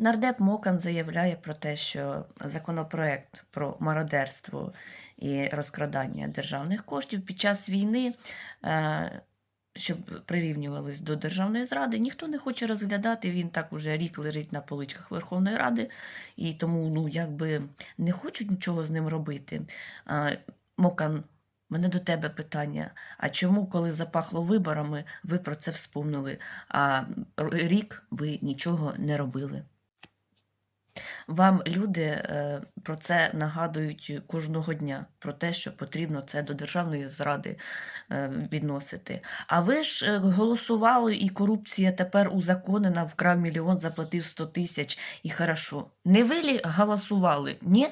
Нардеп Мокан заявляє про те, що законопроект про мародерство і розкрадання державних коштів під час війни, е, щоб прирівнювались до державної зради, ніхто не хоче розглядати. Він так уже рік лежить на поличках Верховної Ради, і тому ну, якби не хочуть нічого з ним робити. А, Мокан, мене до тебе питання. А чому, коли запахло виборами, ви про це вспомнили, а рік ви нічого не робили? Вам люди е, про це нагадують кожного дня, про те, що потрібно це до державної зради е, відносити. А ви ж е, голосували, і корупція тепер узаконена, вкрав мільйон, заплатив 100 тисяч, і хорошо. Не ви голосували? Ні?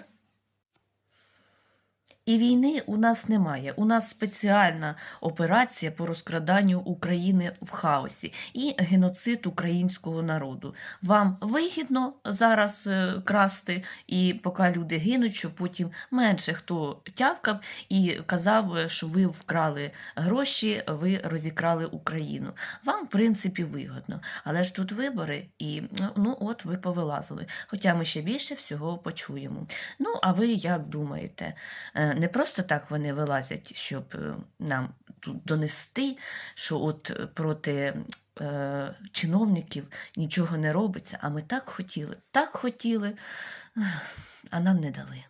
І війни у нас немає. У нас спеціальна операція по розкраданню України в хаосі і геноцид українського народу. Вам вигідно зараз е, красти, і поки люди гинуть, щоб потім менше хто тявкав і казав, е, що ви вкрали гроші, ви розікрали Україну. Вам, в принципі, вигодно. Але ж тут вибори, і ну, ну от ви повилазили. Хоча ми ще більше всього почуємо. Ну, а ви як думаєте? Не просто так вони вилазять, щоб е, нам донести, що от проти е, чиновників нічого не робиться, а ми так хотіли, так хотіли, а нам не дали.